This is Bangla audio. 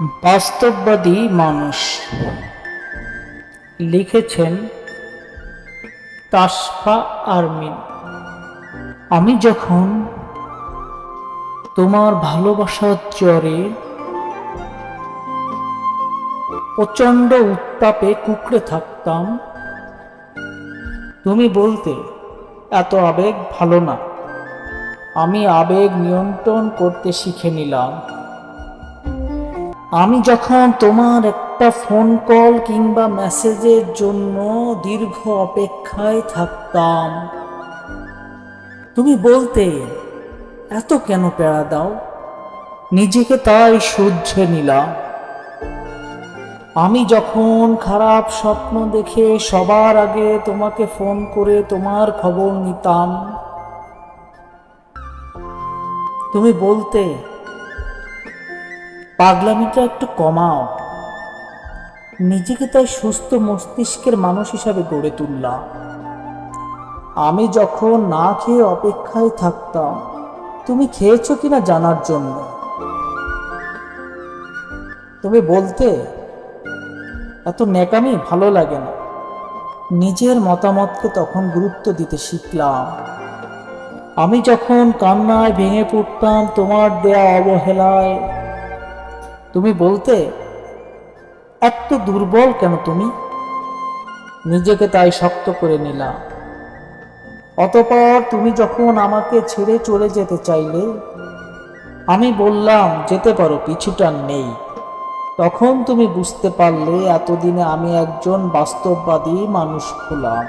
বাস্তববাদী মানুষ। লিখেছেন তাসফা আরমিন। আমি যখন তোমার ভালোবাসার জ্বরে প্রচণ্ড উত্তাপে কুকড়ে থাকতাম, তুমি বলতে, এত আবেগ ভালো না। আমি আবেগ নিয়ন্ত্রণ করতে শিখে নিলাম। আমি যখন তোমার একটা ফোন কল কিংবা মেসেজের জন্য দীর্ঘ অপেক্ষায় থাকতাম, তুমি বলতে, এত কেন পেড়া দাও? নিজেকে তাই শুদ্ধে নিলাম। আমি যখন খারাপ স্বপ্ন দেখে সবার আগে তোমাকে ফোন করে তোমার খবর নিতাম, তুমি বলতে পাগলামিটা একটু কমাও। নিজেকে তাই সুস্থ মস্তিষ্কের মানুষ হিসাবে গড়ে তুললাম। আমি যখন না খেয়ে অপেক্ষায় থাকতাম, তুমি খেয়েছো কিনা জানার জন্য? তুমি বলতে, এত নেকামি ভালো লাগে না। নিজের মতামতকে তখন গুরুত্ব দিতে শিখলাম। আমি যখন কান্নায় ভেঙে পড়তাম, তোমার দেয়া অবহেলায় তুমি বলতে, এত দুর্বল কেন তুমি? নিজেকে তাই শক্ত করে নিলাম। অতপর তুমি যখন আমাকে ছেড়ে চলে যেতে চাইলে, আমি বললাম, যেতে পারো পিছুটার নেই। তখন তুমি বুঝতে পারলে, এতদিনে আমি একজন বাস্তববাদী মানুষ হলাম।